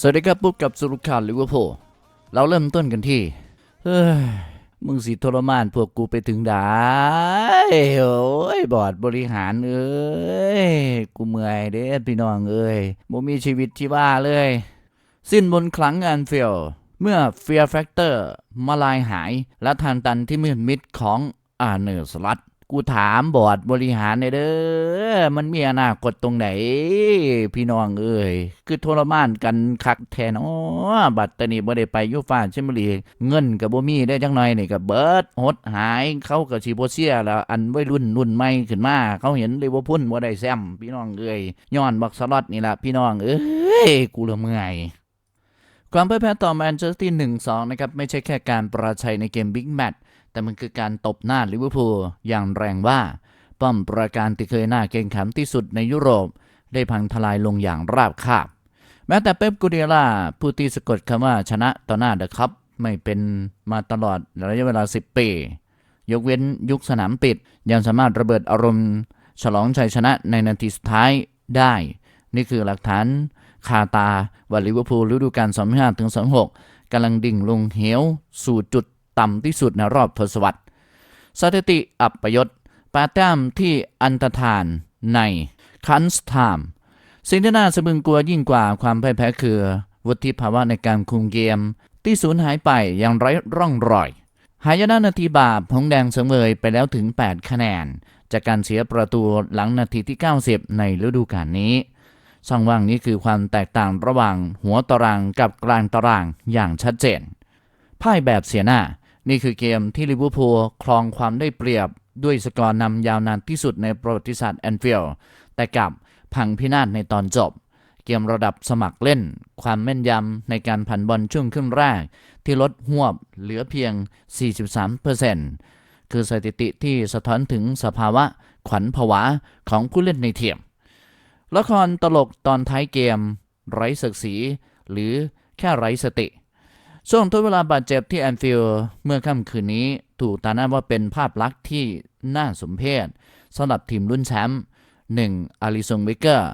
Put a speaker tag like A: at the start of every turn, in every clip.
A: สวัสดีครับพบกับสรุขาลิเวอร์พูลเราเริ่มต้นกันที่ เฮ้ย มึงสิทรมานพวกกูไปถึงได้โอ้ย บอร์ดบริหารเอ้ย กูเมื่อยเด้พี่น้องเอ้ยบ่มีชีวิตชีวาเลย สิ้นบนครั้งแอนฟิลด์เมื่อเฟียร์แฟกเตอร์มาลายหายและทางตันที่มืดมิดของอาเนอร์สลัด กูถามบอร์ดบริหารเนี่ยเด้อ มันมีอนาคตตรงไหน พี่น้องเอ้ย คือทรมานกันคักแทนอ๋อบัตรตอนนี้บ่ได้ไปยูฟ่าแชมเปี้ยนลีเงินกับบ่มีได้จังหน่อยนี่ก็เบิดหดหายเขากับชีโบเซียแล้วอันวัยรุ่นรุ่นใหม่ขึ้นมา เขาเห็นเลิเวอร์พูลบ่าได้แซมพี่น้องเอ้ยย้อนบักสล็อตนี่ล่ะพี่น้องเอ้ย กูละเมื่อยความพ่ายแพ้ต่อแมนเชสเตอร์ซิตี้หนึ่งสองนะครับ ไม่ใช่แค่การประชัยในเกมบิ๊กแมตช์ แต่มันคือการตบหน้าลิเวอร์พูลอย่างแรงว่า ป้อมประการที่เคยหน่าเกรงขามที่สุดในยุโรป ได้พังทลายลงอย่างราบคาบ แม้แต่เป๊ปกูเดล่าผู้ที่สะกดคำว่าชนะต่อหน้าเดอะคัพไม่เป็นมาตลอดระยะเวลา 10 ปี ยกเว้นยุคสนามปิด ยังสามารถระเบิดอารมณ์ ฉลองชัยชนะในนาทีสุดท้ายได้ นี่คือหลักฐานคาตาว่าลิเวอร์พูลฤดูกาล2005ถึง26กำลังดิ่งลงเหวสู่จุด ต่ำที่สุดในรอบทศวรรษ สถิติอัปยศปดแต้มที่อันตรธานในคันส์ไทม์สิ่งที่น่าสะพึงกลัวยิ่งกว่าความพ่ายแพ้คือ วุฒิภาวะในการคุมเกม ที่สูญหายไปอย่างไร้ร่องรอย หายนะนาทีบาปหงแดงเสมอไปแล้วถึง 8 คะแนน จากการเสียประตูหลังนาทีที่ 90 ในฤดูกาลนี้ช่องว่างนี้คือความแตกต่างระหว่างหัวตารางกับกลางตารางอย่างชัดเจน พ่ายแบบเสียหน้า นี่คือเกมที่ลิเวอร์พูลครองความได้เปรียบด้วยสกอร์นำยาวนานที่สุดในประวัติศาสตร์แอนฟิลด์แต่กลับพังพินาศในตอนจบ เกมระดับสมัครเล่น ความแม่นยำในการผันบอลช่วงครึ่งแรก ที่ลดหวบเหลือเพียง 43%คือสถิติที่สะท้อนถึงสภาวะขวัญผวาของผู้เล่นในทีมละครตลกตอนท้ายเกม ไร้ศักดิ์ศรีหรือแค่ไร้สติ ช่วงทดเวลาบาดเจ็บที่แอนฟิลด์เมื่อค่ำคืนนี้ ถูกตาหน้าว่าเป็นภาพลักษณ์ที่น่าสมเพชสำหรับทีมรุ่นแชมป์ 1. อาริซงเบเกอร์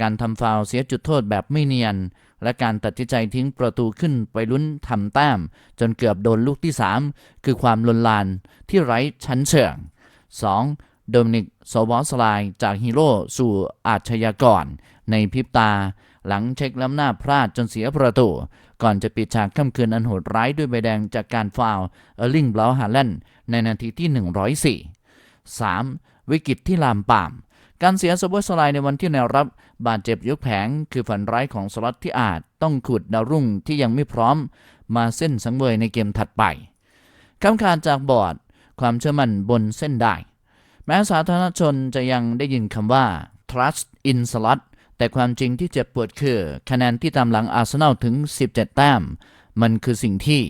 A: การทำฟาวเสียจุดโทษแบบไม่เนียน และการตัดใจทิ้งประตูขึ้นไปลุ้นทำแต้ม จนเกือบโดนลูกที่ 3 คือความลนลานที่ไร้ชั้นเชิง 2. โดมินิกโซบอสไลน์จากฮีโร่สู่อาชญากร ในพริบตา หลังเช็คล้ำหน้าพลาดจนเสียประตู ก่อนจะปิดฉากค่ำคืนอันโหดร้ายด้วยใบแดงจากการฟาวเออร์ลิงบลาฮาแลนด์ในนาทีที่ 104 3. วิกฤตที่ลามปาม การเสียสบสไลน์ในวันที่แนวรับบาดเจ็บยกแผง คือฝันร้ายของสล็อตที่อาจต้องขุดดาวรุ่งที่ยังไม่พร้อม มาเส้นสังเวยในเกมถัดไปคำขาดจากบอร์ด ความเชื่อมั่นบนเส้นได้ แม้สาธารณชนจะยังได้ยินคำว่า trust in slot แต่ความจริงที่เจ็บปวดคือ คะแนนที่ตามหลังอาร์เซนอลถึง 17 แต้ม มันคือสิ่งที่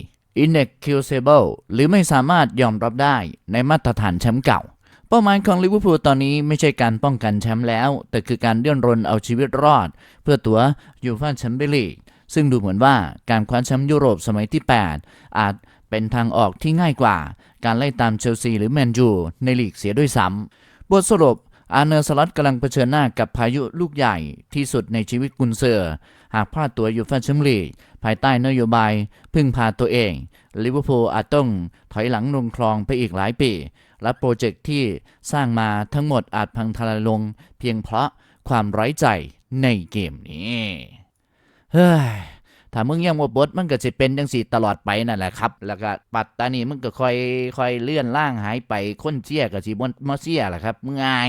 A: inexcusable หรือไม่สามารถยอมรับได้ในมาตรฐานแชมป์เก่า เป้าหมายของลิเวอร์พูลตอนนี้ไม่ใช่การป้องกันแชมป์แล้ว แต่คือการเลื่อนรนเอาชีวิตรอด เพื่อตัวยูฟ่าแชมเปี้ยนลีกซึ่งดูเหมือนว่าการคว้าแชมป์ยุโรปสมัยที่ 8 อาจเป็นทางออกที่ง่ายกว่า การไล่ตามเชลซีหรือแมนยูในลีกเสียด้วยซ้ำบทสรุป อาเนอร์สลัดกำลังเผชิญหน้ากับพายุลูกใหญ่ที่สุดในชีวิตกุนเซอร์ หากพลาดตัวยูฟ่าแชมเปี้ยนลีกภายใต้นโยบาย พึ่งพาตัวเอง ลิเวอร์พูลอาจต้องถอยหลังลงคลองไปอีกหลายปี และโปรเจกต์ที่สร้างมาทั้งหมดอาจพังทลายลง เพียงเพราะความไร้ใจในเกมนี้เฮ้ยถ้ามึงยังบ่บดมันก็สิเป็นจังสี่ตลอดไปนั่นแหละครับ แล้วก็ปัตตานีมึงก็ค่อยค่อยเลื่อนล่างหายไปคนเสียก็สิบ่มาเสียแหละครับมึงอา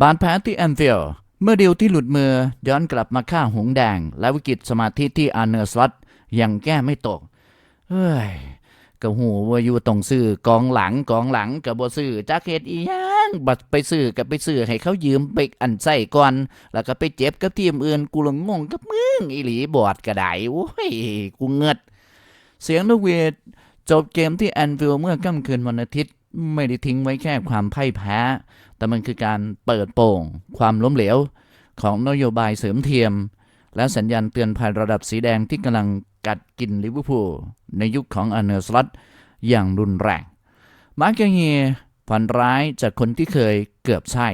A: บาดแผลที่แอนฟิลด์เมื่อเดียวที่หลุดมือย้อนกลับมาฆ่าหงแดง และวิกฤตสมาธิที่อาร์เนอร์สลัดยังแก้ไม่ตก เฮ้ยก็หูว่าอยู่ตรงซื้อกองหลังกองหลังกับบ่ซื้อจักเฮ็ดอีหยังบัดไปซื้อกับไปซื้อให้เขายืมไปอันใส่ก่อน แล้วก็ไปเจ็บกับทีมอื่นกูละงงกับมึงอีหลีบอดก็ได้โอ้ยกูเงิดเสียงนกหวีดจบเกมที่แอนฟิลด์เมื่อค่ำคืนวันอาทิตย์ ไม่ได้ทิ้งไว้แค่ความพ่ายแพ้ แต่มันคือการเปิดโปงความล้มเหลวของนโยบายเสริมเทียม และสัญญาณเตือนภัยระดับสีแดงที่กำลังกัดกินลิเวอร์พูลในยุคของอาร์เนอร์สลัตอย่างรุนแรง มาร์กเฮียฝันร้ายจากคนที่เคยเกือบใช่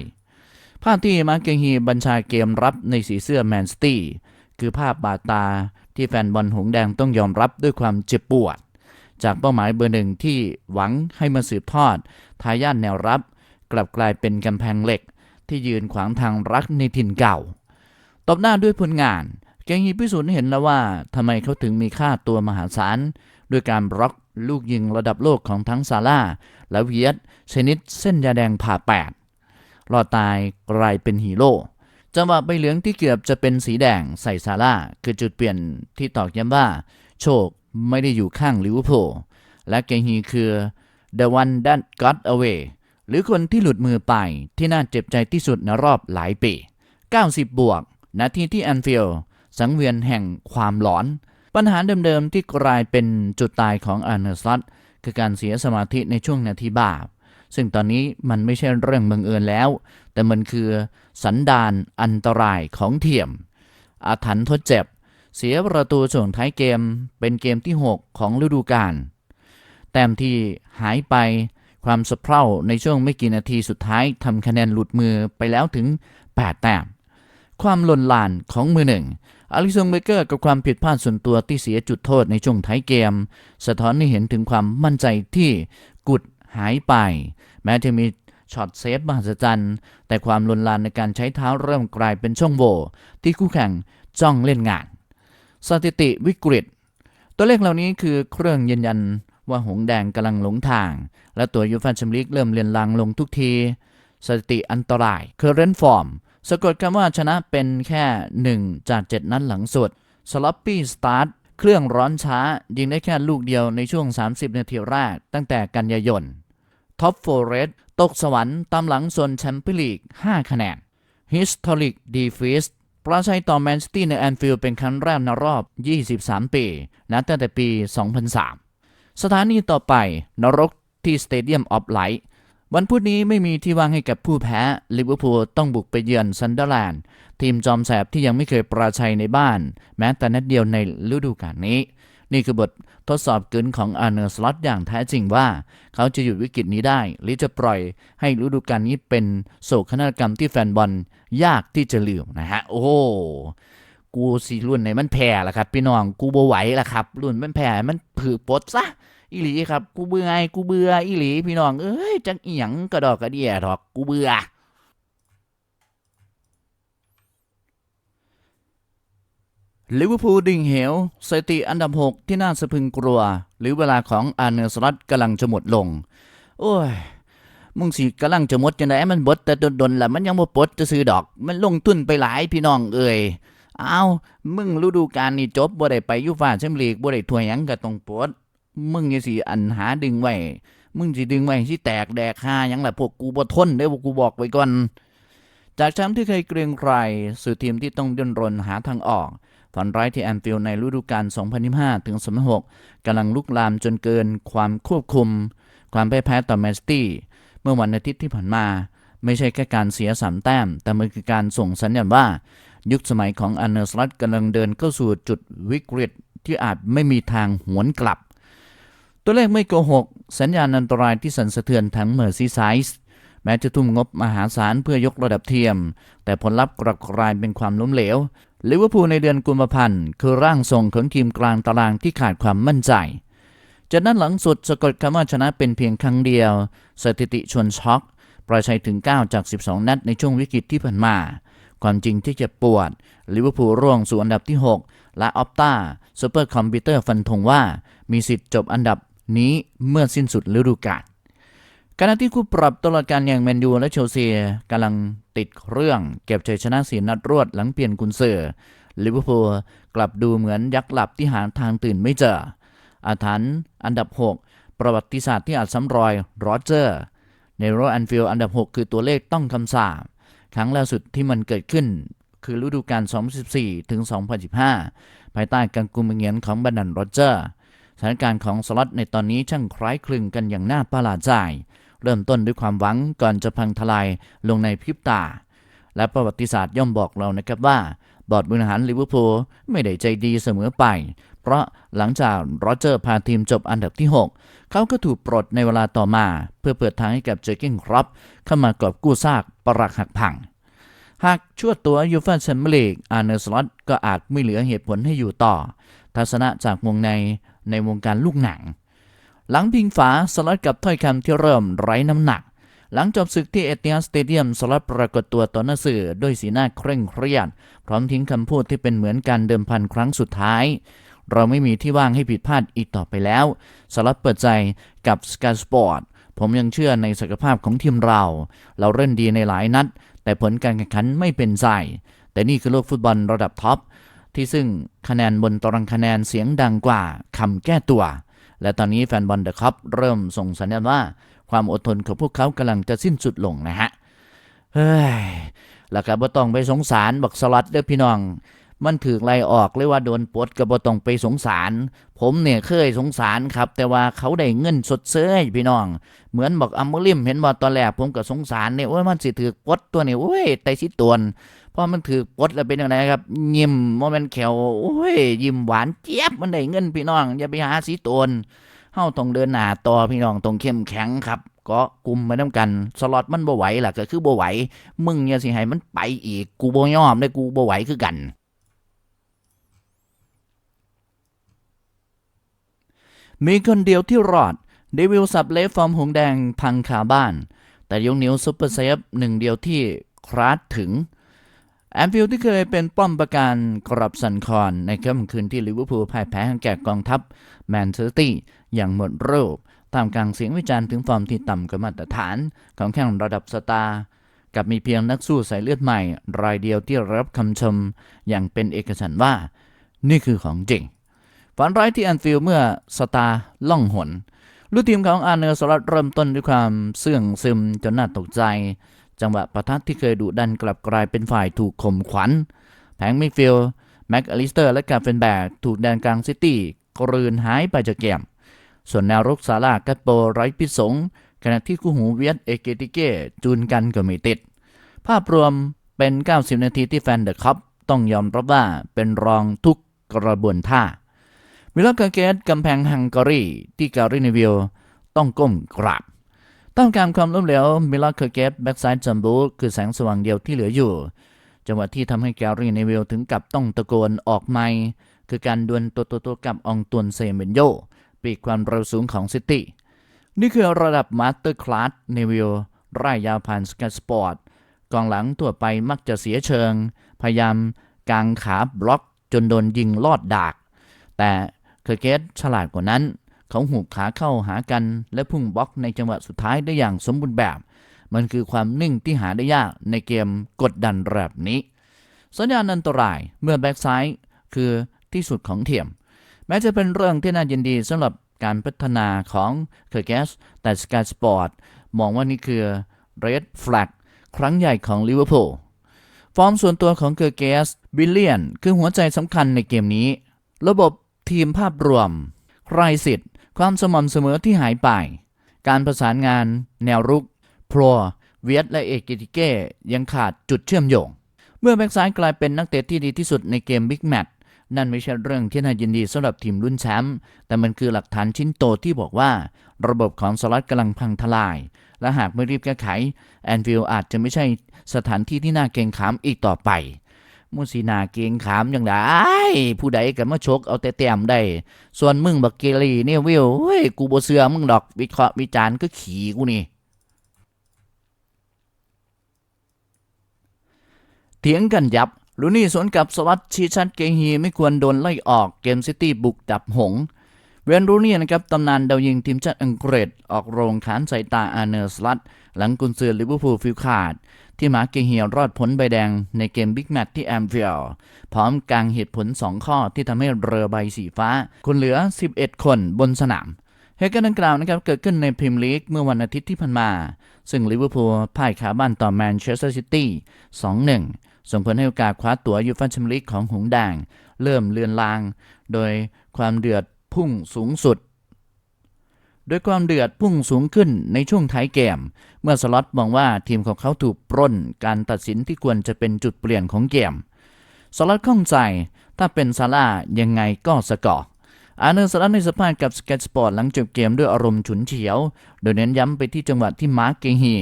A: ภาพที่มาร์เกฮีบัญชาเกมรับในสีเสื้อแมนสตี้คือภาพบาดตาที่แฟนบอลหงแดงต้องยอมรับด้วยความเจ็บปวด จากเป้าหมายเบอร์หนึ่งที่หวังให้มาสืบทอดทายาทแนวรับ กลับกลายเป็นกำแพงเหล็ก ที่ยืนขวางทางรักในถิ่นเก่า ตบหน้าด้วยผลงานเกงฮีพิสูจน์เห็นแล้วว่าทำไมเขาถึงมีค่าตัวมหาศาลด้วยการบล็อกลูกยิงระดับโลกของทั้งซาร่าและเวียตชนิดเส้นยาแดงผ่าแปดรอดตายกลายเป็นฮีโร่จังหวะใบเหลืองที่เกือบจะเป็นสีแดงใส่ซาร่าคือจุดเปลี่ยนที่ตอกย้ำว่า โชคไม่ได้อยู่ข้างลิเวอร์พูลและเกงฮีคือ the one that got away หรือคนที่หลุดมือไปที่น่าเจ็บใจที่สุดในรอบหลายปี 90 บวก นาทีที่แอนฟิลด์สังเวียนแห่งความหลอน ปัญหาเดิมๆที่กลายเป็นจุดตายของอาร์เนสลัตคือการเสียสมาธิในช่วงนาทีบาป ซึ่งตอนนี้มันไม่ใช่เรื่องบังเอิญแล้ว แต่มันคือสันดานอันตรายของเทียม อาถรรพ์ทดเจ็บ เสียประตูช่วงท้ายเกม เป็นเกมที่ 6 ของฤดูกาลแต้มที่หายไป ความสะเพร่าในช่วงไม่กี่นาทีสุดท้ายทำคะแนนหลุดมือไปแล้วถึง 8 แต้ม ความหล่นลานของมือหนึ่งอลิซงเบเกอร์กับความผิดพลาดส่วนตัวที่เสียจุดโทษในช่วงท้ายเกม สะท้อนให้เห็นถึงความมั่นใจที่กุดหายไป แม้จะมีช็อตเซฟมหัศจรรย์แต่ความลนลานในการใช้เท้าเริ่มกลายเป็นช่องโหว่ที่คู่แข่งจ้องเล่นงาน สถิติวิกฤต ตัวเลขเหล่านี้คือเครื่องยืนยัน ว่าหงแดงกำลังหลงทาง และตัวยูฟ่าแชมเปี้ยนลีกเริ่มเลือนลางลงทุกที สถิติอันตราย current form สะกดคำว่าชนะเป็นแค่ 1 จาก 7 นัดหลังสุด sloppy start เครื่องร้อนช้า ยิงได้แค่ลูกเดียวในช่วง 30 นาทีแรก ตั้งแต่กันยายนท็อปโฟเรสตกสวรรค์ตามหลังโซนแชมเปี้ยนลีก 5 คะแนน Historic Defeat ประชัยต่อแมนซิตี้ในแอนฟิลด์เป็นครั้งแรกในรอบ 23 ปี นับตั้งแต่ปี 2003 สถานีต่อไปนรกที่สเตเดียมออฟไลท์วันพุธนี้ไม่มีที่ว่างให้กับผู้แพ้ลิเวอร์พูลต้องบุกไปเยือนซันเดอร์แลนด์ ทีมจอมแสบที่ยังไม่เคยปราชัยในบ้าน แม้แต่นัดเดียวในฤดูกาลนี้ นี่คือบททดสอบกึนของอาร์เนอร์สล็อตอย่างแท้จริงว่า เขาจะหยุดวิกฤตนี้ได้ หรือจะปล่อยให้ฤดูกาลนี้เป็นโศกนาฏกรรมที่แฟนบอลยากที่จะลืมนะฮะ โอ้กูสีรุ่นไหนมันแพ้ละครับ พี่น้องกูบ่ไหวละครับ รุ่นมันแพ้มัน ผือปดซะอีหลีครับกูเบื่อไงกูเบื่ออีหลีพี่น้องเอ้ยจังเอียงกระดอกกระเดียดอกกูเบื่อลิเวอร์พูลดิ่งเหวสถิติอันดับ 6 ที่น่าสะพึงกลัว หรือเวลาของอาร์เนอร์สลัตกำลังจะหมดลง โอ้ย มึงสิกำลังจะหมดจังไดมันบดแต่ดนๆแหละมันยังบ่ปดจะซื้อดอก มันลงทุนไปหลายพี่น้องเอ่ย อ้าวมึงฤดูกาลนี้จบบ่ได้ไปยูฟ่าแชมเปี้ยนลีกบ่ได้ถ้วยหยังก็ต้องปลดมึงอย่าสิอันหาดึงไว้มึงสิดึงไว้สิแตกแดกหาหยังล่ะพวกกูบ่ทนเด้อพวกกูบอกไว้ก่อนจากแชมป์ที่เคยเกรียงไกรสู่ทีมที่ต้องดิ้นรนหาทางออกฝันร้ายที่แอนฟิลในฤดูกาล 2025 ถึง 2026กำลังลุกลามจนเกินความควบคุม ความแพ่ายแพ้ต่อแมนซิตี้ เมื่อวันอาทิตย์ที่ผ่านมา ไม่ใช่แค่การเสียสามแต้ม แต่มันคือการส่งสัญญาณว่า ยุคสมัยของอันเนอร์สลัตกำลังเดินเข้าสู่จุดวิกฤตที่อาจไม่มีทางหวนกลับ ตัวเลขไม่โกหก สัญญาณอันตรายที่สั่นสะเทือนทั้งเมอร์ซีไซส์แม้จะทุ่มงบมหาศาลเพื่อยกระดับเทียม แต่ผลลัพธ์กลับกลายเป็นความล้มเหลวลิเวอร์พูลในเดือนกุมภาพันธ์คือร่างทรงของทีมกลางตารางที่ขาดความมั่นใจจากนั้นหลังสุดสะกดคำว่าชนะเป็นเพียงครั้งเดียว สถิติชวนช็อก ประชัยถึง 9 จาก 12 นัดในช่วงวิกฤตที่ผ่านมา ความจริงที่เจ็บปวด ลิเวอร์พูลร่วงสู่อันดับที่ 6 และออปตาซูเปอร์คอมพิวเตอร์ฟันธงว่า มีสิทธิ์จบอันดับนี้เมื่อสิ้นสุดฤดูกาลขณะที่คู่ปรับตลอดการอย่างแมนยูและเชลซีกำลังติดเรื่องเก็บชัยชนะสีนัดรวดหลังเปลี่ยนกุนเซอร์ลิเวอร์พูลกลับดูเหมือนยักษ์หลับที่หาทางตื่นไม่เจออาถรรพ์อันดับ 6 ประวัติศาสตร์ที่อาจซ้ำรอยโรเจอร์ ในโรแอนฟิลด์อันดับ 6 คือตัวเลขต้องคำสาปครั้งล่าสุดที่มันเกิดขึ้น คือฤดูกาล 2014 ถึง 2015 ภายใต้การกุมเงียนของบันดันโรเจอร์สถานการณ์ของสล็อตในตอนนี้ช่างคล้ายคลึงกันอย่างน่าประหลาดใจ เริ่มต้นด้วยความหวังก่อนจะพังทลายลงในพริบตา และประวัติศาสตร์ย่อมบอกเรานะครับว่า บอร์ดบริหารลิเวอร์พูลไม่ได้ใจดีเสมอไป เพราะหลังจากโรเจอร์พาทีมจบอันดับที่ 6 เขาก็ถูกปลดในเวลาต่อมา เพื่อเปิดทางให้กับเจอร์เก้นครอปเข้ามากอบกู้ซากปรักหักพัง หากชั่วตัวยูฟ่าแชมเปี้ยนลีกอาร์เนสลอตก็อาจไม่เหลือเหตุผลให้อยู่ต่อ ทัศนะจากวงในในวงการลูกหนัง หลังพิงฝาสล็อตกับถ้อยคำที่เริ่มไร้น้ำหนัก หลังจบศึกที่เอติฮัดสเตเดียมสล็อตปรากฏตัวต่อหน้าสื่อด้วยสีหน้าเคร่งเครียด พร้อมทิ้งคำพูดที่เป็นเหมือนการเดิมพันครั้งสุดท้าย เราไม่มีที่ว่างให้ผิดพลาดอีกต่อไปแล้วสล็อตเปิดใจกับสกายสปอร์ตผมยังเชื่อในศักยภาพของทีมเรา เราเล่นดีในหลายนัด แต่ผลการแข่งขันไม่เป็นใจ แต่นี่คือโลกฟุตบอลระดับท็อปที่ซึ่งคะแนนบนตารางคะแนนเสียงดังกว่าคำแก้ตัว และตอนนี้แฟนบอลเดอะคัพเริ่มส่งสัญญาณว่า ความอดทนของพวกเขากำลังจะสิ้นสุดลงนะฮะ เฮ้ยแล้วก็บ่ต้องไปสงสารบักสลัดเด้อพี่น้อง มันถือไล่ออกเลยว่าโดนปลดก็บ่ต้องไปสงสาร ผมเนี่ยเคยสงสารครับ แต่ว่าเขาได้เงินสดเซยพี่น้อง เหมือนบอกอัมมริมเห็นว่าตอนแรกผมก็สงสารเนี่ยโอ้ยมันสิถือปลดตัวนี่โอ้ยไตสิตวนพอมันถือปลดแล้วเป็นยังไงครับ ยิ้มโมเมนต์แขวโอ้ยยิ้มหวานเจี๊ยบมันได้เงินพี่น้องอย่าไปหาสีตวน เฮาต้องเดินหน้าต่อพี่น้องต้องเข้มแข็งครับก็กลุ่มมาน้ำกันสล็อตมันบ่ไหวล่ะก็คือบ่ไหวมึงอย่าสิให้มันไปอีกกูบ่ยอมได้กูบ่ไหวคือกันมีคนเดียวที่รอดเดวิลสับเละฟอร์มหงแดงพังขาบ้าน แต่ยกนิ้วซุปเปอร์เซฟหนึ่งเดียวที่คราดถึง แอมฟิลด์ที่เคยเป็นป้อมประการกรับสันคอนในค่ำคืนที่ลิเวอร์พูลพ่ายแพ้ให้แก่กองทัพแมนเชสเตอร์ตี้อย่างหมดรูปตามกลางเสียงวิจารณ์ถึงฟอร์มที่ต่ำกว่ามาตรฐาน ของแข่งระดับสตาร์กับมีเพียงนักสู้สายเลือดใหม่ รายเดียวที่รับคำชมอย่างเป็นเอกฉันท์ว่า นี่คือของจริงฝันร้ายที่แอนฟิลด์เมื่อสตาร์ล่องหนลูกทีมของอาร์เนอร์สลัดเริ่มต้นด้วยความเสื่องซึมจนน่าตกใจ จังหวะประทัดที่เคยดุดันกลับกลายเป็นฝ่ายถูกข่มขวัญ แผงมิฟิลด์แม็กอลิสเตอร์ และกาเฟนแบกถูกแดนกลางซิตี้กลืนหายไปจากเกม ส่วนแนวรุกซาลากัตโปไร้พิษสงขณะที่คู่หูเวียดเอเกติเกจูนกันก็ไม่ติด ภาพรวมเป็น 90 นาทีที่แฟนเดอะคัพต้องยอมรับว่าเป็นรองทุกกระบวนท่ามิลกาเกตกำแพงฮังการีที่การีเนวิลต้องก้มกราบ ต้องการความล้มเหลวมิลกาเคเกตแบ็กไซด์จัมบูคือแสงสว่างเดียวที่เหลืออยู่ จังหวะที่ทำให้แกรี่เนวิลถึงกับต้องตะโกนออกไม่คือการดวลตัวตัวๆกับองตวนเซเมนโยปีกความเร็วสูงของซิตี้นี่คือระดับมาสเตอร์คลาสเนวิลไร่ยาวผ่านสกายสปอร์ตกองหลังทั่วไปมักจะเสียเชิง พยายามกางขาบล็อกจนโดนยิงลอดดาก แต่เคอร์เกตฉลาดกว่านั้น เขาหูบขาเข้าหากัน และพุ่งบล็อกในจังหวะสุดท้ายได้อย่างสมบูรณ์แบบ มันคือความนิ่งที่หาได้ยากในเกมกดดันแบบนี้ สัญญาณอันตรายเมื่อแบ็กซ้ายคือที่สุดของเทียม แม้จะเป็นเรื่องที่น่ายินดีสำหรับการพัฒนาของเคอร์เกสแต่สกายสปอร์ตมองว่านี่คือ Red Flag ครั้งใหญ่ของลิเวอร์พูลฟอร์มส่วนตัวของเกอร์เกสบิลเลียน คือหัวใจสำคัญในเกมนี้ ระบบทีมภาพรวม ใครสิทธิ์ ความสม่ำเสมอที่หายไป การประสานงานแนวรุกพลัวเวียดและเอกิติเก้ยังขาดจุดเชื่อมโยง เมื่อแบ็กซ้ายกลายเป็นนักเตะที่ดีที่สุดในเกมบิ๊กแมตช์นั่นไม่ใช่เรื่องที่น่ายินดีสำหรับทีมรุ่นแชมป์แต่มันคือหลักฐานชิ้นโตที่บอกว่า ระบบของสล็อตกำลังพังทลาย และหากไม่รีบแก้ไขแอนฟิลอาจจะไม่ใช่สถานที่ที่น่าเกรงขามอีกต่อไป มุสีนาเกงขามอย่างไรผู้ใดกันมาชกเอาแต่แต้มได้ ส่วนมึงบักเกลีเนี่ยวิวเฮ้ยกูบ่เสือมึงดอกวิเคราะห์วิจารณ์ก็ขี่กูนี่เถียงกันยับลูนี่สวนกับสวัสดิ์ชีชัดเกฮีไม่ควรโดนไล่ออกเกมซิตี้บุกดับหงเวนรูนี่นะครับตำนานดาวยิงทีมชาติอังกฤษ ออกโรงขานสายตาอาเนอร์สลัดหลังกุนซือลิเวอร์พูลฟิลขาด ที่หมาเกเฮียรอดผลใบแดงในเกมบิ๊กแมตช์ที่แอมฟิลด์พร้อมกางเหตุผล 2 ข้อที่ทำให้เรือใบสีฟ้า คนเหลือ 11 คนบนสนามเหตุการณ์ดังกล่าวนะครับเกิดขึ้นในพรีเมียร์ลีกเมื่อวันอาทิตย์ที่ผ่านมา ซึ่งลิเวอร์พูลพ่ายขาบ้านต่อแมนเชสเตอร์ซิตี้ 2-1 ส่งผลให้โอกาสคว้าตั๋วยูฟ่าแชมเปี้ยนลีกของหงส์แดง เริ่มเลือนลาง โดยความเดือดพุ่งสูงสุด โดยความเดือดพุ่งสูงขึ้นในช่วงท้ายเกม เมื่อสล็อตมองว่าทีมของเขาถูกปล้นการตัดสินที่ควรจะเป็นจุดเปลี่ยนของเกม สล็อตข้องใจ ถ้าเป็นซาร่ายังไงก็สกอร์อาร์เนอร์สลัดในสภาพกับสเก็ตสปอร์ตหลังจบเกมด้วยอารมณ์ฉุนเฉียว โดยเน้นย้ำไปที่จังหวะที่มาร์กเกฮี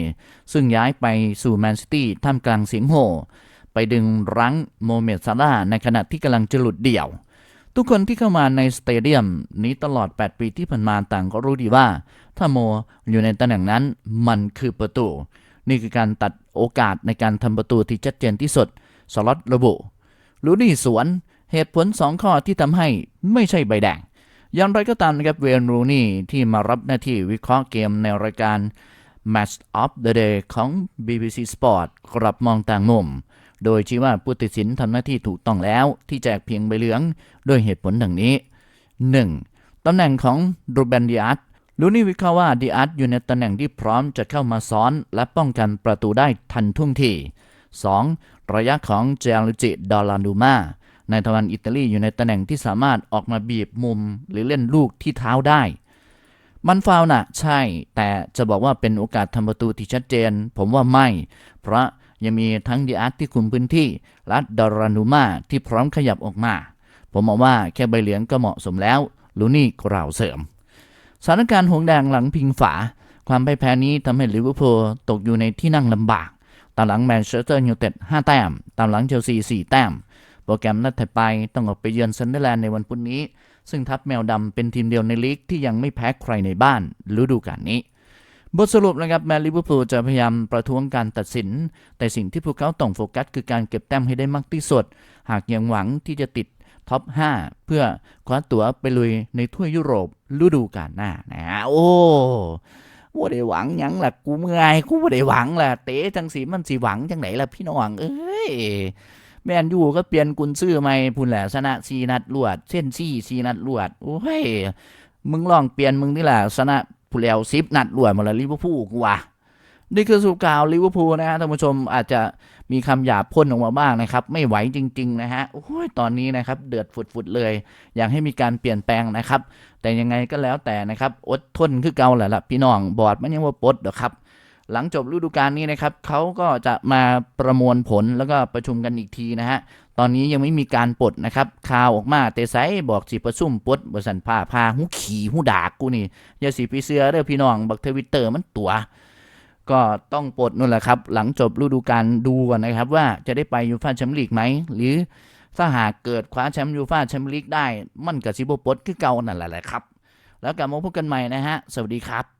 A: ซึ่งย้ายไปสู่แมนซิตี้ท่ามกลางเสียงโห่ไปดึงรั้งโมเมดซาลาในขณะที่กำลังจะหลุดเดี่ยว ทุกคนที่เข้ามาในสเตเดียมนี้ตลอด 8 ปีที่ผ่านมาต่างก็รู้ดีว่า ถ้าโมอยู่ในตำแหน่งนั้นมันคือประตู นี่คือการตัดโอกาสในการทำประตูที่ชัดเจนที่สุด สล็อตระบุรูนี่สวนเหตุผล 2 ข้อที่ทำให้ไม่ใช่ใบแดงอย่างไรก็ตามนะครับเวนรูนี่ที่มารับหน้าที่วิเคราะห์เกมในรายการ Match of the Day ของ BBC Sport กลับมองต่างมุม โดยชี้ว่าผู้ตัดสินทำหน้าที่ถูกต้องแล้วที่แจกเพียงใบเหลืองด้วยเหตุผลดังนี้ 1. ตำแหน่งของรูเบนดิอาร์ตลูนี่วิเคราะห์ว่าดิอาร์ตอยู่ในตำแหน่งที่พร้อมจะเข้ามาซ้อนและป้องกันประตูได้ทันท่วงที 2. ระยะของเจลิจิดอลานูมาในทวันอิตาลีอยู่ในตำแหน่งที่สามารถออกมาบีบมุมหรือเล่นลูกที่เท้าได้ มันฟาวล์นะใช่ แต่จะบอกว่าเป็นโอกาสทำประตูที่ชัดเจน ผมว่าไม่ เพราะ ยังมีทั้งดิอาร์ตที่คุมพื้นที่และดอรานูมาที่พร้อมขยับออกมา ผมมองว่าแค่ใบเหลืองก็เหมาะสมแล้ว ลูนี่กล่าวเสริมสถานการณ์หงแดงหลังพิงฝา ความพ่ายแพ้นี้ทำให้ลิเวอร์พูลตกอยู่ในที่นั่งลำบาก ตามหลังแมนเชสเตอร์ยูไนเต็ด5แต้ม ตามหลังเชลซี4แต้ม โปรแกรมนัดถัดไปต้องออกไปเยือนซันเดอร์แลนด์ในวันพุธนี้ ซึ่งทัพแมวดำเป็นทีมเดียวในลีกที่ยังไม่แพ้ใครในบ้านฤดูกาลนี้ บทสรุปนะครับแมนลิเวอร์พูลจะพยายามประท้วงการตัดสิน แต่สิ่งที่พวกเขาต้องโฟกัสคือการเก็บแต้มให้ได้มากที่สุด หากยังหวังที่จะติดท็อป 5 เพื่อคว้าตั๋วไปลุยในถ้วยยุโรปฤดูกาลหน้านะฮะโอ้บ่ได้หวังยังล่ะกูเมื่อยกูบ่ได้หวังล่ะเตะจังสีมันสิหวังจังไหนล่ะพี่น้องเอ้ยแมนยูก็เปลี่ยนกุนซื้อใหม่พุ่นแหละชนะซีนัดรวด เส้นซี่ซีนัดรวด โอ้ยมึงลองเปลี่ยนมึงนี่แหละชนะ ผู้แล้วซิปนัดรวดหมาแล้วลิเวอร์พูลกูว่ะนี่คือสุกาวลิเวอร์พูลนะฮะท่านผู้ชมอาจจะมีคำหยาบพ่นออกมาบ้างนะครับ ไม่ไหวจริง ๆ นะฮะโอ้ยตอนนี้นะครับ เดือดฝุดๆเลย อยากให้มีการเปลี่ยนแปลงนะครับ แต่ยังไงก็แล้วแต่นะครับ อดทนคือเก่าแหละละพี่น้องบอร์ดมันยังว่าปดหรอครับหลังจบฤดูกาลนี้นะครับเขาก็จะมาประมวลผลแล้วก็ประชุมกันอีกทีนะฮะ ตอนนี้ยังไม่มีการปลดนะครับข่าวออกมาแต่ไซบอกสิประชุมปลดบริษัทผ้าพาหูขี่หูดากกูนี่อย่าสิไปเสือเด้อพี่น้องบักทวิตเตอร์มันตัว ก็ต้องปลดนู่นแหละครับ หลังจบฤดูกาลดูก่อนนะครับ ว่าจะได้ไปยูฟ่าแชมเปี้ยนลีกไหมหรือถ้าหากเกิดคว้าแชมป์ยูฟ่าแชมเปี้ยนลีกได้ มันกับซิโบปลดคือเก่านั่นแหละครับ แล้วกลับมาพบกันใหม่นะฮะสวัสดีครับ